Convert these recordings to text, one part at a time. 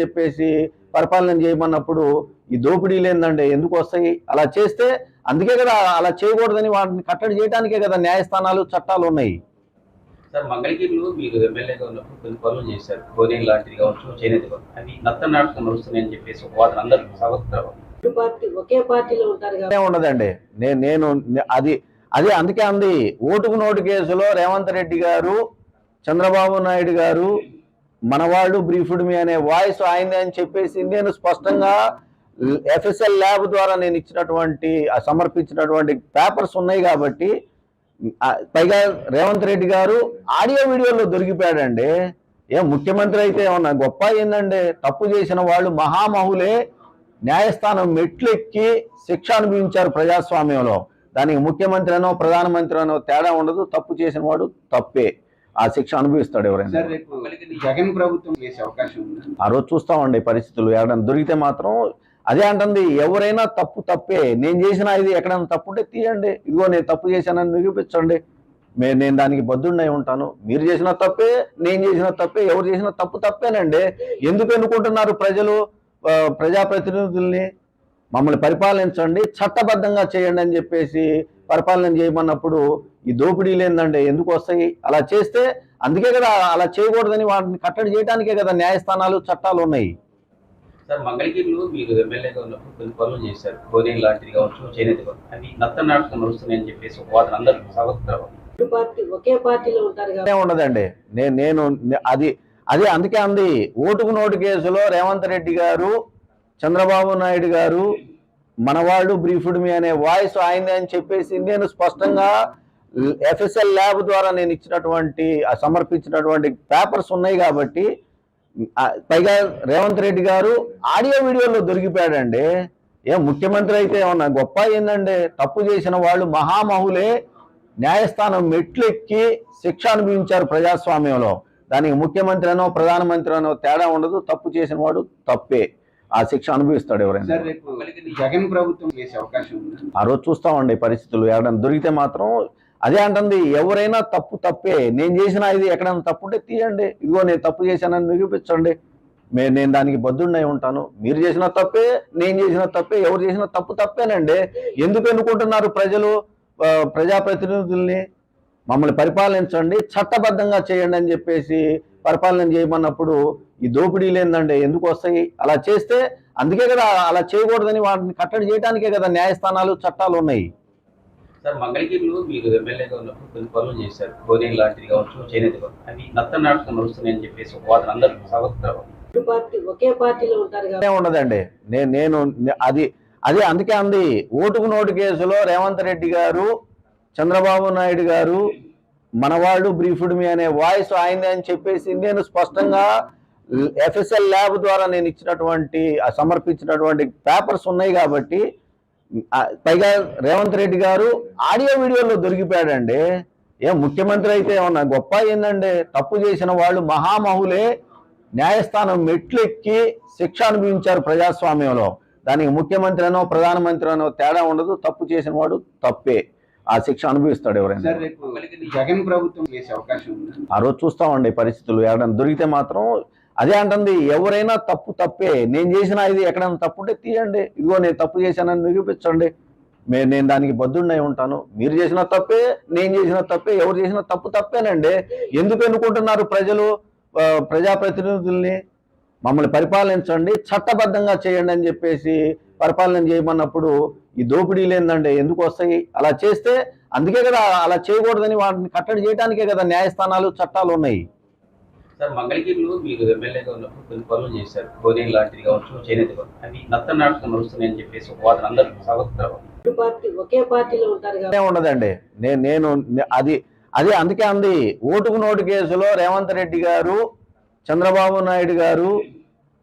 చెప్పేసి పరిపాలన చేయమన్నప్పుడు ఈ దోపిడీలు ఏందండి? ఎందుకు వస్తాయి? అలా చేస్తే అందుకే కదా అలా చేయకూడదని వాటిని కట్టడి చేయడానికే కదా న్యాయస్థానాలు చట్టాలు ఉన్నాయి. సార్ మంగళగిరిలో మీరు ఎమ్మెల్యేగా ఉన్నప్పుడు కొన్ని పనులు చేశారు. లాంటిది కావచ్చు చేనేత అవి నత్త నాటకం నడుస్తున్నాయని చెప్పేసి ఒక వాదన అందరూ పార్టీ ఒకే పార్టీలో ఉంటారు ఉండదండి. నేను నేను అది అదే అందుకే అంది. ఓటుకు నోటు కేసులో రేవంత్ రెడ్డి గారు చంద్రబాబు నాయుడు గారు మనవాళ్ళు బ్రీఫ్డ్ మీ అనే వాయిస్ ఆయనదే అని చెప్పేసి నేను స్పష్టంగా ఎఫ్ఎస్ఎల్ ల్యాబ్ ద్వారా నేను ఇచ్చినటువంటి సమర్పించినటువంటి పేపర్స్ ఉన్నాయి కాబట్టి పైగా రేవంత్ రెడ్డి గారు ఆడియో వీడియోలో దొరికిపోయాడండి. ఏం ముఖ్యమంత్రి అయితే ఏమన్నా గొప్ప ఏందండి తప్పు చేసిన వాళ్ళు మహామహులే న్యాయస్థానం మెట్లెక్కి శిక్ష అనుభవించారు ప్రజాస్వామ్యంలో. దానికి ముఖ్యమంత్రి అనో ప్రధానమంత్రి అనో తేడా ఉండదు. తప్పు చేసిన వాడు తప్పే. ఆ శిక్ష అనుభవిస్తాడు ఎవరైనా. జగన్ ప్రభుత్వం చేసే అవకాశం ఉంది? ఆ రోజు చూస్తామండి పరిస్థితులు. ఎక్కడైనా దొరికితే మాత్రం అదే అంటుంది ఎవరైనా తప్పు తప్పే. నేను చేసిన ఇది ఎక్కడైనా తప్పు ఉంటే తీయండి. ఇదిగో నేను తప్పు చేశానని నిరూపించండి. నేను దానికి బద్దుడినై ఉంటాను. మీరు చేసిన తప్పే నేను చేసిన తప్పే ఎవరు చేసిన తప్పు తప్పేనండి. ఎందుకు ఎన్నుకుంటున్నారు ప్రజలు? ప్రజాప్రతినిధుల్ని మమ్మల్ని పరిపాలించండి చట్టబద్ధంగా చేయండి అని చెప్పేసి పరిపాలన చేయమన్నప్పుడు ఈ దోపిడీలు ఏందండి ఎందుకు వస్తాయి? అలా చేస్తే అందుకే కదా అలా చేయకూడదని వాటిని కట్టడి చేయడానికే కదా న్యాయస్థానాలు చట్టాలు ఉన్నాయి. సార్ మంగళగిరిలో మీరు ఎమ్మెల్యేగా ఉన్నప్పుడు కొన్ని పనులు చేశారు. కోనేరు లాంటిది కావచ్చు చేనేత కావచ్చు అవి నత్త నాటకం నడుస్తున్నాయని చెప్పేసి ఒక వాదన అందరూ పార్టీ ఒకే పార్టీలో ఉంటారు అదే ఉండదండి. నేను నేను అది అదే అందుకే అంది. ఓటుకు నోటు కేసులో రేవంత్ రెడ్డి గారు చంద్రబాబు నాయుడు గారు మనవాళ్ళు బ్రీఫ్డ్ మీ అనే వాయిస్ ఆయనదే అని చెప్పేసి నేను స్పష్టంగా ఎఫ్ఎస్ఎల్ ల్యాబ్ ద్వారా నేను ఇచ్చినటువంటి సమర్పించినటువంటి పేపర్స్ ఉన్నాయి కాబట్టి పైగా రేవంత్ రెడ్డి గారు ఆడియో వీడియోలో దొరికిపోయాడండి. ఏం ముఖ్యమంత్రి అయితే ఏమన్నా గొప్ప ఏందండి తప్పు చేసిన వాళ్ళు మహామహులే న్యాయస్థానం మెట్లెక్కి శిక్ష అనుభవించారు ప్రజాస్వామ్యంలో. దానికి ముఖ్యమంత్రి అనో ప్రధానమంత్రి అనో తేడా ఉండదు. తప్పు చేసిన వాడు తప్పే. ఆ శిక్ష అనుభవిస్తాడు ఎవరైనా. సార్ రేపు జగన్ ప్రభుత్వం చేసే అవకాశం ఉంది? ఆ రోజు చూస్తామండి పరిస్థితులు. ఎక్కడైనా దొరికితే మాత్రం అదే అంటుంది ఎవరైనా తప్పు తప్పే. నేను చేసిన ఇది ఎక్కడైనా తప్పు ఉంటే తీయండి. ఇదిగో నేను తప్పు చేశానని నిరూపించండి. మే నేను దానికి బద్దుడినై ఉంటాను. మీరు చేసిన తప్పే నేను చేసిన తప్పే ఎవరు చేసిన తప్పు తప్పేనండి. ఎందుకు ఎన్నుకుంటున్నారు ప్రజలు? ప్రజాప్రతినిధుల్ని మమ్మల్ని పరిపాలించండి చట్టబద్ధంగా చేయండి అని చెప్పేసి పరిపాలన చేయమన్నప్పుడు ఈ దోపిడీలు ఏందండి? ఎందుకు వస్తాయి? అలా చేస్తే అందుకే కదా అలా చేయకూడదని వాటిని కట్టడి చేయడానికే కదా న్యాయస్థానాలు చట్టాలు ఉన్నాయి. సార్ మంగళగిరిలో మీరు ఎమ్మెల్యేగా ఉన్నప్పుడు కొన్ని పనులు చేశారు. కోనేరు లాంటిది కావచ్చు చేనేత కావచ్చు అవి నత్త నాటకం నడుస్తున్నాయని చెప్పేసి ఒక వాదన అందరూ స్వాగతం రెండు పార్టీ ఒకే పార్టీలో ఉంటారు కాబట్టి. అదే ఉండదండి. నేను నేను అది అదే అందుకే అంది. ఓటుకు నోటు కేసులో రేవంత్ రెడ్డి గారు చంద్రబాబు నాయుడు గారు మనవాళ్ళు బ్రీఫ్డ్ మీ అనే వాయిస్ ఆయనదే అని చెప్పేసి నేను స్పష్టంగా ఎఫ్ఎస్ఎల్ ల్యాబ్ ద్వారా నేను ఇచ్చినటువంటి సమర్పించినటువంటి పేపర్స్ ఉన్నాయి కాబట్టి పైగా రేవంత్ రెడ్డి గారు ఆడియో వీడియోలో దొరికిపోయాడండి. ఏం ముఖ్యమంత్రి అయితే ఏమన్నా గొప్ప ఏందండి తప్పు చేసిన వాళ్ళు మహామహులే న్యాయస్థానం మెట్లెక్కి శిక్ష అనుభవించారు ప్రజాస్వామ్యంలో. దానికి ముఖ్యమంత్రి అనో ప్రధానమంత్రి అనో తేడా ఉండదు. తప్పు చేసిన వాడు తప్పే. ఆ శిక్ష అనుభవిస్తాడు ఎవరైనా. జగన్ ప్రభుత్వం చేసే అవకాశం ఆ రోజు చూస్తామండి పరిస్థితులు. ఎక్కడైనా దొరికితే మాత్రం అదే అంటుంది ఎవరైనా తప్పు తప్పే. నేను చేసిన ఇది ఎక్కడైనా తప్పు ఉంటే తీయండి. ఇదిగో నేను తప్పు చేశానని నిరూపించండి. మే నేను దానికి బద్దుడినై ఉంటాను. మీరు చేసిన తప్పే నేను చేసిన తప్పే ఎవరు చేసిన తప్పు తప్పేనండి. ఎందుకు ఎన్నుకుంటున్నారు ప్రజలు? ప్రజాప్రతినిధుల్ని మమ్మల్ని పరిపాలించండి చట్టబద్ధంగా చేయండి అని చెప్పేసి పరిపాలన చేయమన్నప్పుడు ఈ దోపిడీలు ఏందండి ఎందుకు వస్తాయి? అలా చేస్తే అందుకే కదా అలా చేయకూడదని వాటిని కట్టడి చేయడానికే కదా న్యాయస్థానాలు చట్టాలు ఉన్నాయి. సార్ మంగళగిరిలో మీరు ఎమ్మెల్యేగా ఉన్నప్పుడు కొన్ని పనులు చేశారు. కోనేరు లాంటిది కావచ్చు చేనేత కావచ్చు అవి నత్త నాటకం నడుస్తున్నాయని చెప్పేసి ఒక వాదన అందరూ పార్టీ ఒకే పార్టీలో ఉంటారు ఉండదండి. నేను నేను అది అదే అందుకే అంది. ఓటుకు నోటు కేసులో రేవంత్ రెడ్డి గారు చంద్రబాబు నాయుడు గారు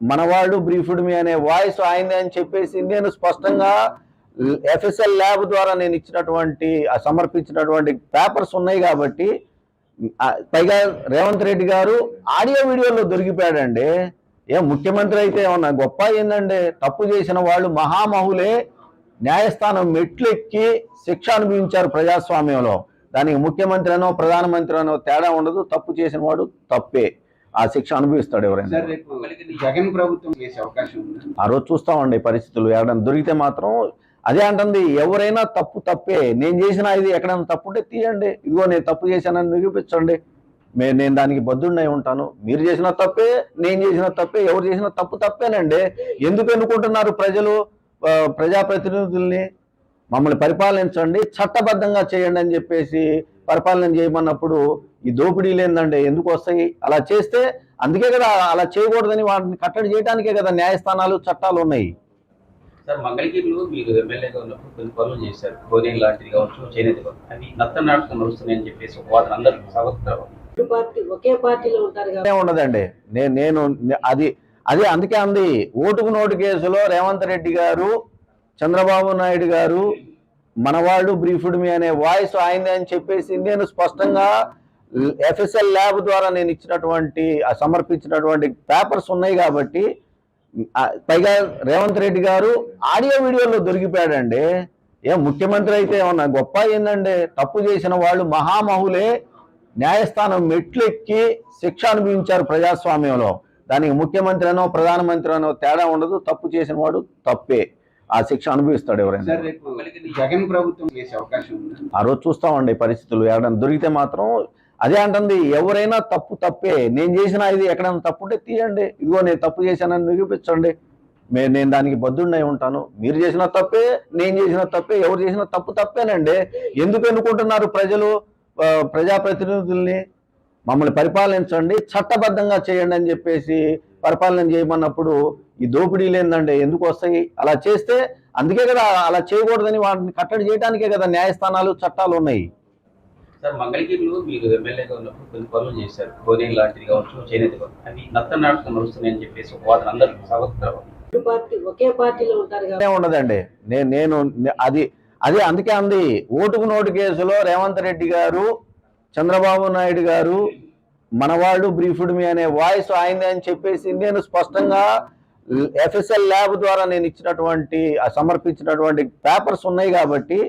మనవాళ్ళు బ్రీఫ్డ్ మీ అనే వాయిస్ ఆయనదే అని చెప్పేసి నేను స్పష్టంగా ఎఫ్ఎస్ఎల్ ల్యాబ్ ద్వారా నేను ఇచ్చినటువంటి సమర్పించినటువంటి పేపర్స్ ఉన్నాయి కాబట్టి పైగా రేవంత్ రెడ్డి గారు ఆడియో వీడియోలో దొరికిపోయాడండి. ఏం ముఖ్యమంత్రి అయితే ఏమన్నా గొప్ప ఏందండి తప్పు చేసిన వాళ్ళు మహామహులే. న్యాయస్థానం మెట్లెక్కి శిక్ష అనుభవించారు ప్రజాస్వామ్యంలో. దానికి ముఖ్యమంత్రి అనో ప్రధానమంత్రి అనో తేడా ఉండదు. తప్పు చేసిన వాడు తప్పే. ఆ శిక్ష అనుభవిస్తాడు ఎవరైనా. జగన్ ప్రభుత్వం చేసే అవకాశం ఆ రోజు చూస్తామండి పరిస్థితులు. ఎవరైనా దొరికితే మాత్రం అదే అంటుంది ఎవరైనా తప్పు తప్పే. నేను చేసిన ఇది ఎక్కడైనా తప్పు ఉంటే తీయండి. ఇదిగో నేను తప్పు చేశానని నిరూపించండి. నేను దానికి బద్దుండై ఉంటాను. మీరు చేసిన తప్పే నేను చేసిన తప్పే ఎవరు చేసిన తప్పు తప్పేనండి. ఎందుకు ఎన్నుకుంటున్నారు ప్రజలు? ప్రజాప్రతినిధుల్ని మమ్మల్ని పరిపాలించండి చట్టబద్ధంగా చేయండి అని చెప్పేసి పరిపాలన చేయమన్నప్పుడు ఈ దోపిడీలు ఏందండి ఎందుకు వస్తాయి? అలా చేస్తే అందుకే కదా అలా చేయకూడదని వాటిని కట్టడి చేయడానికే కదా న్యాయస్థానాలు చట్టాలు ఉన్నాయి. సార్ మంగళగిరిలో మీరు ఎమ్మెల్యేగా ఉన్నప్పుడు కొన్ని పనులు చేశారు. లాంటిది కావచ్చు చేనేత అవి నత్త నాటకం నడుస్తున్నాయని చెప్పేసి ఒక వాదన అందరూ ఒకే పార్టీలో ఉంటారు ఉండదండి. నేను నేను అది అది అందుకే అంది. ఓటుకు నోటు కేసులో రేవంత్ రెడ్డి గారు చంద్రబాబు నాయుడు గారు మనవాళ్ళు బ్రీఫ్డ్ మీ అనే వాయిస్ ఆయనే అని చెప్పేసి నేను స్పష్టంగా ఎఫ్ఎస్ఎల్ ల్యాబ్ ద్వారా నేను ఇచ్చినటువంటి సమర్పించినటువంటి పేపర్స్ ఉన్నాయి కాబట్టి పైగా రేవంత్ రెడ్డి గారు ఆడియో వీడియోలో దొరికిపోయాడండి. ఏం ముఖ్యమంత్రి అయితే ఏమన్నా గొప్ప ఏందండి తప్పు చేసిన వాళ్ళు మహామహులే న్యాయస్థానం మెట్లెక్కి శిక్ష అనుభవించారు ప్రజాస్వామ్యంలో. దానికి ముఖ్యమంత్రి అనో ప్రధానమంత్రి అనో తేడా ఉండదు. తప్పు చేసిన వాడు తప్పే. ఆ శిక్ష అనుభవిస్తాడు ఎవరైనా. జగన్ ప్రభుత్వం చేసే అవకాశం ఆ రోజు చూస్తామండి పరిస్థితులు. ఎవరైనా దొరికితే మాత్రం అదే అంటుంది ఎవరైనా తప్పు తప్పే. నేను చేసిన ఇది ఎక్కడైనా తప్పు ఉంటే తీయండి. ఇదిగో నేను తప్పు చేశానని నిరూపించండి. నేను దానికి బద్దుండై ఉంటాను. మీరు చేసిన తప్పే నేను చేసిన తప్పే ఎవరు చేసిన తప్పు తప్పేనండి. ఎందుకు ఎన్నుకుంటున్నారు ప్రజలు? ప్రజాప్రతినిధుల్ని మమ్మల్ని పరిపాలించండి చట్టబద్ధంగా చేయండి అని చెప్పేసి పరిపాలన చేయమన్నప్పుడు ఈ దోపిడీలు ఏందండి? ఎందుకు వస్తాయి? అలా చేస్తే అందుకే కదా అలా చేయకూడదని వాటిని కట్టడి చేయడానికే కదా న్యాయస్థానాలు చట్టాలు ఉన్నాయి. సార్ మంగళగిరిలో మీరు ఎమ్మెల్యేగా ఉన్నప్పుడు కొన్ని పనులు చేశారు. కోనేరు కావచ్చు చేనేత అవి నత్త నాటకం నడుస్తున్నాయని చెప్పేసి ఒక వాదన అందరూ పార్టీ ఒకే పార్టీలో ఉంటారు ఉండదండి. నేను నేను అది అదే అందుకే అంది. ఓటుకు నోటు కేసులో రేవంత్ రెడ్డి గారు చంద్రబాబు నాయుడు గారు మనవాళ్ళు బ్రీఫ్డ్ మీ అనే వాయిస్ ఆయనదే అని చెప్పేసి నేను స్పష్టంగా ఎఫ్ఎస్ఎల్ ల్యాబ్ ద్వారా నేను ఇచ్చినటువంటి సమర్పించినటువంటి పేపర్స్ ఉన్నాయి కాబట్టి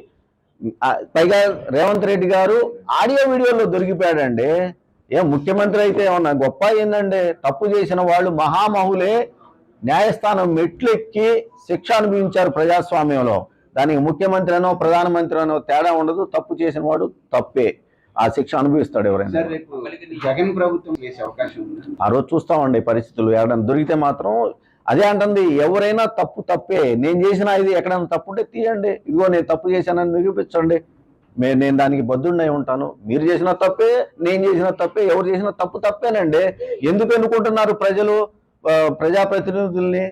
పైగా రేవంత్ రెడ్డి గారు ఆడియో వీడియోలో దొరికిపోయాడండి. ఏం ముఖ్యమంత్రి అయితే ఏమన్నా గొప్ప ఏందండి తప్పు చేసిన వాళ్ళు మహామహులే న్యాయస్థానం మెట్లెక్కి శిక్ష అనుభవించారు ప్రజాస్వామ్యంలో. దానికి ముఖ్యమంత్రి అనో ప్రధానమంత్రి అనో తేడా ఉండదు. తప్పు చేసిన వాడు తప్పే. ఆ శిక్ష అనుభవిస్తాడు ఎవరైనా. జగన్ ప్రభుత్వం చేసే అవకాశం ఆ రోజు చూస్తామండి పరిస్థితులు. ఎవరైనా దొరికితే మాత్రం అదే అంటుంది ఎవరైనా తప్పు తప్పే. నేను చేసిన ఇది ఎక్కడైనా తప్పు ఉంటే తీయండి. ఇదిగో నేను తప్పు చేశానని నిరూపించండి. మే నేను దానికి బద్దుండై ఉంటాను. మీరు చేసిన తప్పే నేను చేసిన తప్పే ఎవరు చేసిన తప్పు తప్పేనండి. ఎందుకు ఎన్నుకుంటున్నారు ప్రజలు ప్రజాప్రతినిధుల్ని?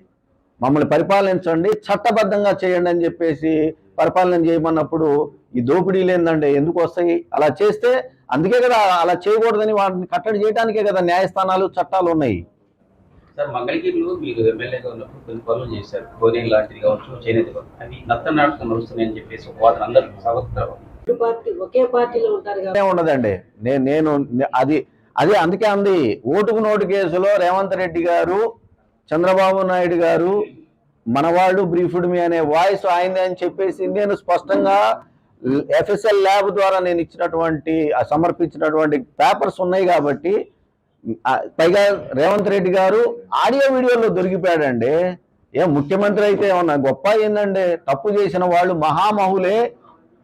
మమ్మల్ని పరిపాలించండి చట్టబద్ధంగా చేయండి అని చెప్పేసి పరిపాలన చేయమన్నప్పుడు ఈ దోపిడీలు ఏందండి ఎందుకు వస్తాయి? అలా చేస్తే అందుకే కదా అలా చేయకూడదని వాటిని కట్టడి చేయడానికే కదా న్యాయస్థానాలు చట్టాలు ఉన్నాయి. సార్ మంగళగిరిలో మీరు ఎమ్మెల్యేగా ఉన్నప్పుడు కొన్ని పనులు చేశారు. కోనేరు లాంటిది కావచ్చు చేనేత అవి నత్త నాటకం నడుస్తున్నాయని చెప్పేసి ఒక వాదన అందరూ ఒకే పార్టీలో ఉంటారు ఉండదండి. నేను నేను అది అదే అందుకే అంది. ఓటుకు నోటు కేసులో రేవంత్ రెడ్డి గారు చంద్రబాబు నాయుడు గారు మనవాళ్ళు బ్రీఫ్డ్ మీ అనే వాయిస్ ఆయనదే అని చెప్పేసి నేను స్పష్టంగా ఎఫ్ఎస్ఎల్ ల్యాబ్ ద్వారా నేను ఇచ్చినటువంటి సమర్పించినటువంటి పేపర్స్ ఉన్నాయి కాబట్టి పైగా రేవంత్ రెడ్డి గారు ఆడియో వీడియోలో దొరికిపోయాడండి. ఏం ముఖ్యమంత్రి అయితే ఏమన్నా గొప్ప ఏందండి తప్పు చేసిన వాళ్ళు మహామహులే.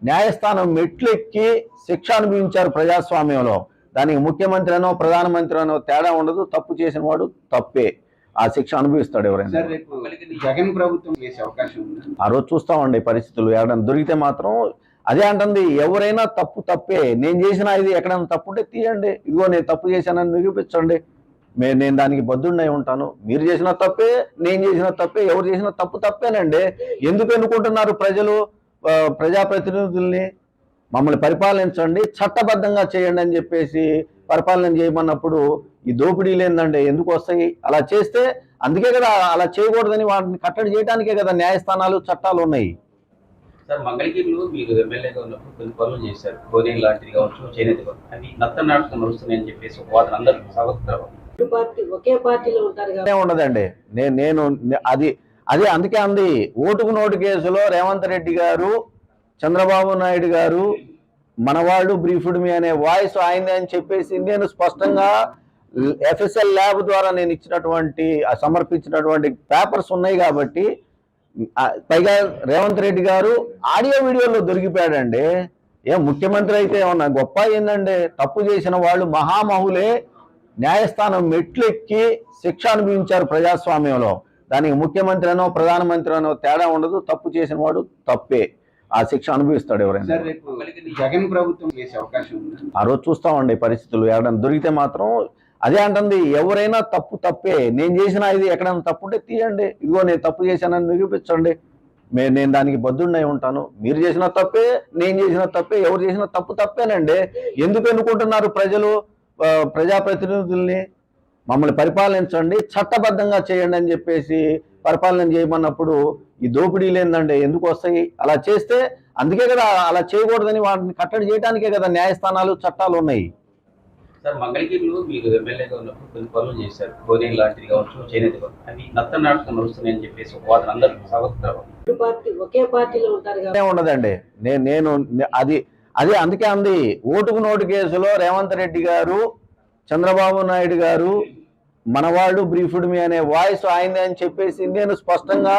న్యాయస్థానం మెట్లెక్కి శిక్ష అనుభవించారు ప్రజాస్వామ్యంలో. దానికి ముఖ్యమంత్రి అనో ప్రధానమంత్రి అనో తేడా ఉండదు. తప్పు చేసిన వాడు తప్పే. ఆ శిక్ష అనుభవిస్తాడు ఎవరైనా. జగన్ ప్రభుత్వం చేసే అవకాశం ఆ రోజు చూస్తామండి పరిస్థితులు. ఎవరైనా దొరికితే మాత్రం అదే అంటుంది ఎవరైనా తప్పు తప్పే. నేను చేసిన ఇది ఎక్కడైనా తప్పు ఉంటే తీయండి. ఇదిగో నేను తప్పు చేశానని నిరూపించండి. మే నేను దానికి బద్దుండై ఉంటాను. మీరు చేసిన తప్పే నేను చేసిన తప్పే ఎవరు చేసిన తప్పు తప్పేనండి. ఎందుకు ఎన్నుకుంటున్నారు ప్రజలు? ప్రజాప్రతినిధుల్ని మమ్మల్ని పరిపాలించండి చట్టబద్ధంగా చేయండి అని చెప్పేసి పరిపాలన చేయమన్నప్పుడు ఈ దోపిడీలు ఏందండి? ఎందుకు వస్తాయి? అలా చేస్తే అందుకే కదా అలా చేయకూడదని వాటిని కట్టడి చేయడానికే కదా న్యాయస్థానాలు చట్టాలు ఉన్నాయి. సార్ మంగళగిరిలో మీరు ఎమ్మెల్యేగా ఉన్నప్పుడు కొన్ని పనులు చేశారు. కోనేరు లాంటిది కావచ్చు చేనేత అవి నత్త నాటకం నడుస్తున్నాయని చెప్పేసి ఒక వాదన అందరూ పార్టీ ఒకే పార్టీలో ఉంటారు ఉండదండి. నేను నేను అది అదే అందుకే అంది. ఓటుకు నోటు కేసులో రేవంత్ రెడ్డి గారు చంద్రబాబు నాయుడు గారు మనవాళ్ళు బ్రీఫ్డ్ మీ అనే వాయిస్ ఆయనదే అని చెప్పేసి నేను స్పష్టంగా ఎఫ్ఎస్ఎల్ ల్యాబ్ ద్వారా నేను ఇచ్చినటువంటి సమర్పించినటువంటి పేపర్స్ ఉన్నాయి కాబట్టి పైగా రేవంత్ రెడ్డి గారు ఆడియో వీడియోలో దొరికిపోయాడండి. ఏం ముఖ్యమంత్రి అయితే ఏమన్నా గొప్ప ఏందండి తప్పు చేసిన వాళ్ళు మహామహులే న్యాయస్థానం మెట్లెక్కి శిక్ష అనుభవించారు ప్రజాస్వామ్యంలో. దానికి ముఖ్యమంత్రి అనో ప్రధానమంత్రి అనో తేడా ఉండదు. తప్పు చేసిన వాడు తప్పే. ఆ శిక్ష అనుభవిస్తాడు ఎవరైనా. జగన్ ప్రభుత్వం చేసే అవకాశం ఆ రోజు చూస్తామండి పరిస్థితులు. ఎవరైనా దొరికితే మాత్రం అదే అంటుంది ఎవరైనా తప్పు తప్పే. నేను చేసిన ఇది ఎక్కడైనా తప్పు ఉంటే తీయండి. ఇదిగో నేను తప్పు చేశానని నిరూపించండి. మే నేను దానికి బద్దున్నై ఉంటాను. మీరు చేసిన తప్పే నేను చేసిన తప్పే ఎవరు చేసిన తప్పు తప్పేనండి. ఎందుకు ఎన్నుకుంటున్నారు ప్రజలు? ప్రజాప్రతినిధుల్ని మమ్మల్ని పరిపాలించండి చట్టబద్ధంగా చేయండి అని చెప్పేసి పరిపాలన చేయమన్నప్పుడు ఈ దోపిడీలు ఏందండి? ఎందుకు వస్తాయి? అలా చేస్తే అందుకే కదా అలా చేయకూడదని వాటిని కట్టడి చేయడానికే కదా న్యాయస్థానాలు చట్టాలు ఉన్నాయి. సార్ మంగళగిరిలో మీరు ఎమ్మెల్యేగా ఉన్నప్పుడు కొన్ని పనులు చేశారు. కావచ్చు చేనేత అవి నత్త నాటకం నడుస్తున్నాయని చెప్పేసి ఒక వాదన అందరూ ఒకే పార్టీలో ఉంటారు ఉండదండి. నేను నేను అది అదే అందుకే అంది. ఓటుకు నోటు కేసులో రేవంత్ రెడ్డి గారు చంద్రబాబు నాయుడు గారు మనవాళ్ళు బ్రీఫ్డ్ మీ అనే వాయిస్ ఆయనే అని చెప్పేసి నేను స్పష్టంగా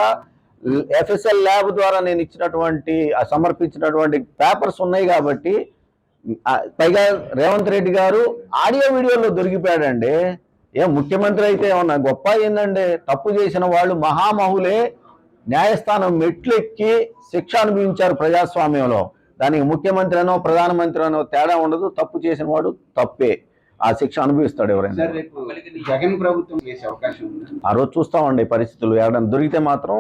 ఎఫ్ఎస్ఎల్ ల్యాబ్ ద్వారా నేను ఇచ్చినటువంటి సమర్పించినటువంటి పేపర్స్ ఉన్నాయి కాబట్టి పైగా రేవంత్ రెడ్డి గారు ఆడియో వీడియోలో దొరికిపోయాడండి. ఏం ముఖ్యమంత్రి అయితే ఏమన్నా గొప్ప ఏందండి తప్పు చేసిన వాళ్ళు మహామహులే న్యాయస్థానం మెట్లెక్కి శిక్ష అనుభవించారు ప్రజాస్వామ్యంలో. దానికి ముఖ్యమంత్రి అనో ప్రధానమంత్రి అనో తేడా ఉండదు. తప్పు చేసిన వాడు తప్పే. ఆ శిక్ష అనుభవిస్తాడు ఎవరైనా. జగన్ ప్రభుత్వం చేసే అవకాశం ఆ రోజు చూస్తామండి పరిస్థితులు. ఎవరైనా దొరికితే మాత్రం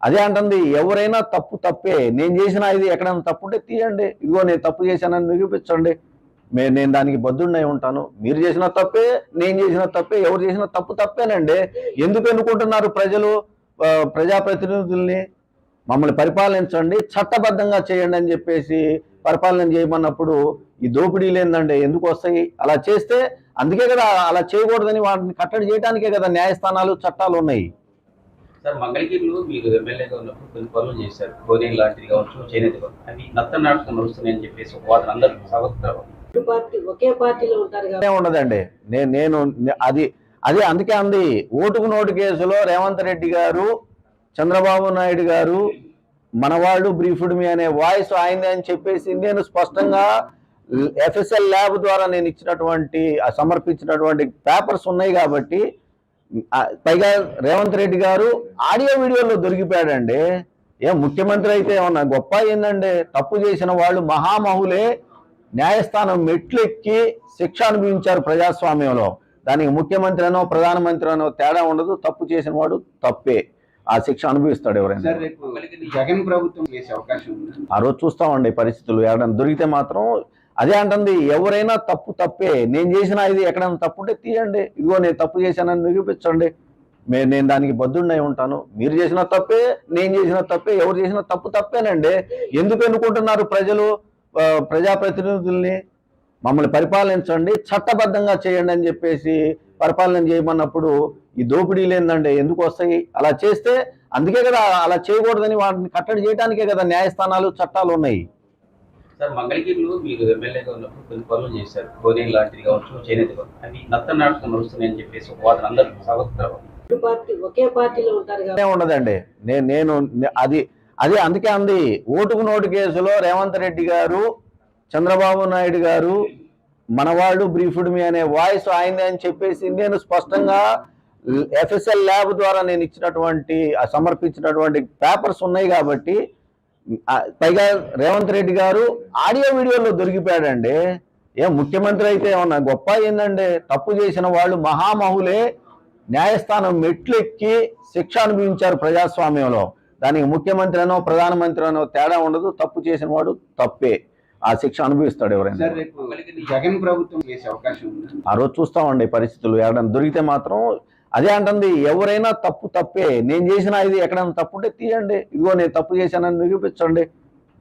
అదే అంటుంది ఎవరైనా తప్పు తప్పే. నేను చేసిన ఇది ఎక్కడైనా తప్పు ఉంటే తీయండి. ఇదిగో నేను తప్పు చేశానని నిరూపించండి. నేను దానికి బద్దున్నై ఉంటాను. మీరు చేసిన తప్పే నేను చేసిన తప్పే ఎవరు చేసిన తప్పు తప్పేనండి. ఎందుకు ఎన్నుకుంటున్నారు ప్రజలు? ప్రజాప్రతినిధుల్ని మమ్మల్ని పరిపాలించండి చట్టబద్ధంగా చేయండి అని చెప్పేసి పరిపాలన చేయమన్నప్పుడు ఈ దోపిడీలు ఏందండి? ఎందుకు వస్తాయి? అలా చేస్తే అందుకే కదా అలా చేయకూడదని వాటిని కట్టడి చేయడానికే కదా న్యాయస్థానాలు చట్టాలు ఉన్నాయి. సార్ మంగళగిరిలో మీరు ఎమ్మెల్యేగా ఉన్నప్పుడు కొన్ని పనులు చేశారు. కోనేరు లాంటిది కావచ్చు చేనేత అవి నత్త నాటకం నడుస్తున్నాయని చెప్పేసి ఒక వాదన అందరూ ఒకే పార్టీలో ఉంటారు ఉండదండి. నేను నేను అది అదే అందుకే అంది. ఓటుకు నోటు కేసులో రేవంత్ రెడ్డి గారు చంద్రబాబు నాయుడు గారు మనవాళ్ళు బ్రీఫ్డ్ మీ అనే వాయిస్ ఆయనదే అని చెప్పేసి నేను స్పష్టంగా ఎఫ్ఎస్ఎల్ ల్యాబ్ ద్వారా నేను ఇచ్చినటువంటి సమర్పించినటువంటి పేపర్స్ ఉన్నాయి కాబట్టి పైగా రేవంత్ రెడ్డి గారు ఆడియో వీడియోలో దొరికిపోయాడండి. ఏం ముఖ్యమంత్రి అయితే ఏమన్నా గొప్ప ఏందండి తప్పు చేసిన వాళ్ళు మహామహులే న్యాయస్థానం మెట్లెక్కి శిక్ష అనుభవించారు ప్రజాస్వామ్యంలో. దానికి ముఖ్యమంత్రి అనో ప్రధానమంత్రి అనో తేడా ఉండదు. తప్పు చేసిన వాడు తప్పే. ఆ శిక్ష అనుభవిస్తాడు ఎవరైనా. జగన్ ప్రభుత్వం చేసే అవకాశం ఉందా? ఆ రోజు చూస్తామండి పరిస్థితులు. ఎవరైనా దొరికితే మాత్రం అదే అంటుంది ఎవరైనా తప్పు తప్పే. నేను చేసిన ఇది ఎక్కడైనా తప్పు ఉంటే తీయండి. ఇదిగో నేను తప్పు చేశానని నిరూపించండి. మే నేను దానికి బద్దున్నై ఉంటాను. మీరు చేసిన తప్పే నేను చేసిన తప్పే ఎవరు చేసిన తప్పు తప్పేనండి. ఎందుకు ఎన్నుకుంటున్నారు ప్రజలు? ప్రజాప్రతినిధుల్ని మమ్మల్ని పరిపాలించండి చట్టబద్ధంగా చేయండి అని చెప్పేసి పరిపాలన చేయమన్నప్పుడు ఈ దోపిడీలు ఏందండి? ఎందుకు వస్తాయి? అలా చేస్తే అందుకే కదా అలా చేయకూడదని వాటిని కట్టడి చేయడానికే కదా న్యాయస్థానాలు చట్టాలు ఉన్నాయి. సార్ మంగళగిరిలో మీరు ఎమ్మెల్యేగా ఉన్నప్పుడు కొన్ని పనులు చేశారు. కోనేరు లాంటిది కావచ్చు చేనేత కావచ్చు అవి నత్త నాటకం నడుస్తున్నాయని చెప్పేసి ఒక వాదన అందరూ పార్టీ ఒకే పార్టీలో ఉంటారు ఉండదండి. నేను నేను అది అదే అందుకే అంది. ఓటుకు నోటు కేసులో రేవంత్ రెడ్డి గారు చంద్రబాబు నాయుడు గారు మనవాళ్ళు బ్రీఫ్డ్ మీ అనే వాయిస్ ఆయనదే అని చెప్పేసి నేను స్పష్టంగా ఎఫ్ఎస్ఎల్ ల్యాబ్ ద్వారా నేను ఇచ్చినటువంటి ఆ సమర్పించినటువంటి పేపర్స్ ఉన్నాయి కాబట్టి పైగా రేవంత్ రెడ్డి గారు ఆడియో వీడియోలో దొరికిపోయాడండి. ఏం ముఖ్యమంత్రి అయితే ఏమన్నా గొప్ప ఏందండి తప్పు చేసిన వాళ్ళు మహామహులే న్యాయస్థానం మెట్లెక్కి శిక్ష అనుభవించారు ప్రజాస్వామ్యంలో. దానికి ముఖ్యమంత్రి అనో ప్రధానమంత్రి అనో తేడా ఉండదు. తప్పు చేసిన వాడు తప్పే. ఆ శిక్ష అనుభవిస్తాడు ఎవరైనా. జగన్ ప్రభుత్వం చేసే అవకాశం ఉందా? ఆ రోజు చూస్తామండి పరిస్థితులు. ఎవరైనా దొరికితే మాత్రం అదే అంటుంది ఎవరైనా తప్పు తప్పే. నేను చేసిన ఇది ఎక్కడైనా తప్పు ఉంటే తీయండి. ఇదిగో నేను తప్పు చేశానని నిరూపించండి.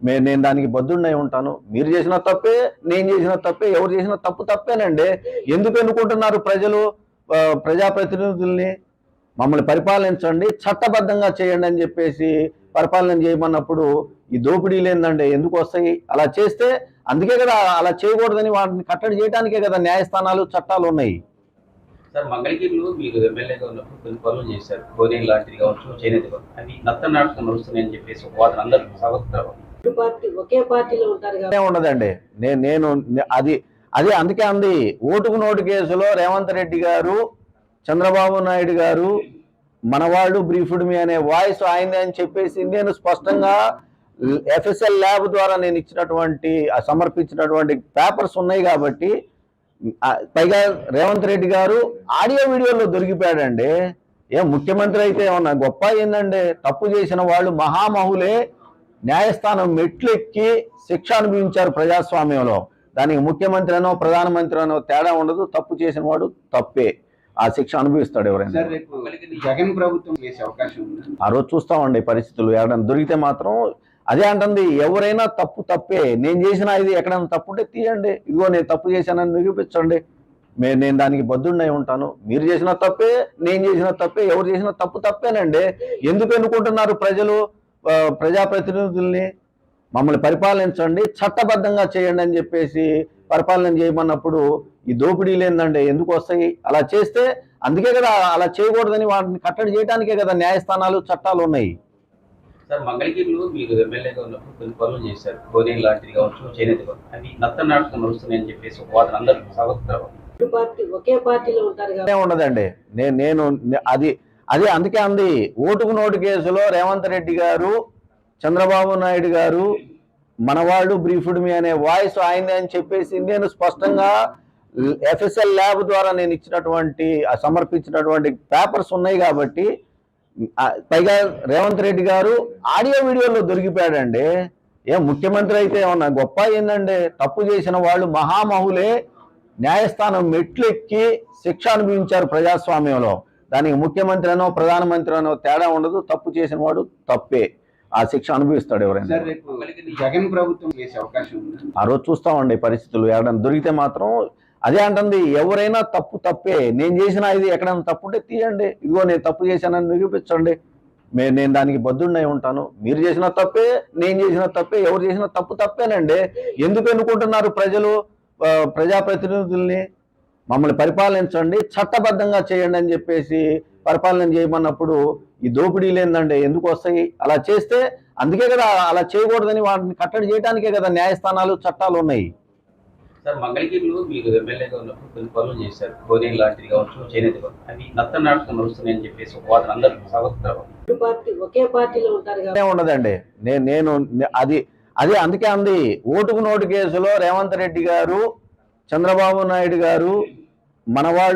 మే నేను దానికి బద్దున్నై ఉంటాను. మీరు చేసిన తప్పే నేను చేసిన తప్పే ఎవరు చేసిన తప్పు తప్పేనండి. ఎందుకు ఎన్నుకుంటున్నారు ప్రజలు? ప్రజాప్రతినిధుల్ని మమ్మల్ని పరిపాలించండి చట్టబద్ధంగా చేయండి అని చెప్పేసి పరిపాలన చేయమన్నప్పుడు ఈ దోపిడీలు ఏందండి? ఎందుకు వస్తాయి? అలా చేస్తే అందుకే కదా అలా చేయకూడదని వాటిని కట్టడి చేయడానికే కదా న్యాయస్థానాలు చట్టాలు ఉన్నాయి. సార్ మంగళగిరిలో మీరు ఎమ్మెల్యేగా ఉన్నప్పుడు కొన్ని పనులు చేశారు. కోనేరు లాంటిది కావచ్చు చేనేత అవి నత్త నాటకం నడుస్తున్నాయని చెప్పేసి ఒక వాదన అందరూ పార్టీ ఒకే పార్టీలో ఉంటారు ఉండదండి. నేను నేను అది అది అందుకే అంది. ఓటుకు నోటు కేసులో రేవంత్ రెడ్డి గారు చంద్రబాబు నాయుడు గారు మనవాళ్ళు బ్రీఫ్డ్ మీ అనే వాయిస్ ఆయనదే అని చెప్పేసి నేను స్పష్టంగా ఎఫ్ఎస్ఎల్ ల్యాబ్ ద్వారా నేను ఇచ్చినటువంటి ఆ సమర్పించినటువంటి పేపర్స్ ఉన్నాయి కాబట్టి పైగా రేవంత్ రెడ్డి గారు ఆడియో వీడియోలో దొరికిపోయాడండి. ఏం ముఖ్యమంత్రి అయితే ఏమన్నా గొప్ప ఏందండి తప్పు చేసిన వాళ్ళు మహామహులే. న్యాయస్థానం మెట్లెక్కి శిక్ష అనుభవించారు ప్రజాస్వామ్యంలో. దానికి ముఖ్యమంత్రి అనో ప్రధానమంత్రి అనో తేడా ఉండదు. తప్పు చేసిన వాడు తప్పే. ఆ శిక్ష అనుభవిస్తాడు ఎవరైనా. జగన్ ప్రభుత్వం చేసే అవకాశం ఉందా? ఆ రోజు చూస్తామండి పరిస్థితులు. ఎవరైనా దొరికితే మాత్రం అదే అంటుంది ఎవరైనా తప్పు తప్పే నేను చేసిన ఇది ఎక్కడైనా తప్పు ఉంటే తీయండి. ఇదిగో నేను తప్పు చేశానని నిరూపించండి. మే నేను దానికి బద్దుండై ఉంటాను. మీరు చేసిన తప్పే నేను చేసిన తప్పే ఎవరు చేసిన తప్పు తప్పేనండి. ఎందుకు ఎన్నుకుంటున్నారు ప్రజలు? ప్రజాప్రతినిధుల్ని మమ్మల్ని పరిపాలించండి చట్టబద్ధంగా చేయండి అని చెప్పేసి పరిపాలన చేయమన్నప్పుడు ఈ దోపిడీలు ఏందండి? ఎందుకు వస్తాయి? అలా చేస్తే అందుకే కదా అలా చేయకూడదని వాటిని కట్టడి చేయడానికే కదా న్యాయస్థానాలు చట్టాలు ఉన్నాయి. సార్ మంగళగిరిలో మీరు ఎమ్మెల్యేగా ఉన్నప్పుడు కొన్ని పనులు చేశారు. కోనేరు లాంటిది కావచ్చు చేనేత పనులు అవి నత్త నాటకం నడుస్తున్నాయని చెప్పేసి ఒక వాదన అందరూ ఒకే పార్టీలో ఉంటారు ఏ ఉండదండి. నేను నేను అది అదే అందుకే అంది. ఓటుకు నోటు కేసులో రేవంత్ రెడ్డి గారు చంద్రబాబు నాయుడు గారు మనవాళ్ళు బ్రీఫ్డ్ మీ అనే వాయిస్ ఆయనదే అని చెప్పేసి నేను స్పష్టంగా ఎఫ్ఎస్ఎల్ ల్యాబ్ ద్వారా నేను ఇచ్చినటువంటి ఆ సమర్పించినటువంటి పేపర్స్ ఉన్నాయి కాబట్టి పైగా రేవంత్ రెడ్డి గారు ఆడియో వీడియోలో దొరికిపోయాడండి. ఏం ముఖ్యమంత్రి అయితే ఏమన్నా గొప్ప ఏందండి తప్పు చేసిన వాళ్ళు మహామహులే న్యాయస్థానం మెట్లెక్కి శిక్ష అనుభవించారు ప్రజాస్వామ్యంలో. దానికి ముఖ్యమంత్రి అనో ప్రధానమంత్రి అనో తేడా ఉండదు. తప్పు చేసిన వాడు తప్పే. ఆ శిక్ష అనుభవిస్తాడు ఎవరైనా. జగన్ ప్రభుత్వం చేసే అవకాశం ఆ రోజు చూస్తామండి పరిస్థితులు. ఎవరైనా దొరికితే మాత్రం అదే అంటుంది ఎవరైనా తప్పు తప్పే. నేను చేసిన ఇది ఎక్కడైనా తప్పు ఉంటే తీయండి. ఇదిగో నేను తప్పు చేశానని నిరూపించండి. మే నేను దానికి బద్దుండై ఉంటాను. మీరు చేసిన తప్పే నేను చేసిన తప్పే ఎవరు చేసిన తప్పు తప్పేనండి. ఎందుకు ఎన్నుకుంటున్నారు ప్రజలు? ప్రజాప్రతినిధుల్ని మమ్మల్ని పరిపాలించండి చట్టబద్ధంగా చేయండి అని చెప్పేసి పరిపాలన చేయమన్నప్పుడు ఈ దోపిడీలు ఏందండి? ఎందుకు వస్తాయి? అలా చేస్తే అందుకే కదా అలా చేయకూడదని వాటిని కట్టడి చేయడానికే కదా న్యాయస్థానాలు చట్టాలు ఉన్నాయి. సార్ మంగళగిరిలో మీరు ఎమ్మెల్యేగా ఉన్నప్పుడు కొన్ని పనులు చేశారు. కోనేరు లాంటిది కావచ్చు చేనేత పనులు. అవి నత్త నాటకం నడుస్తున్నాయని చెప్పేసి ఒక వాదన అందరూ పార్టీ ఒకే పార్టీలో ఉంటారు ఉండదండి. నేను నేను అది అదే అందుకే అంది. ఓటుకు నోటు కేసులో రేవంత్ రెడ్డి గారు చంద్రబాబు నాయుడు గారు మనవాళ్ళు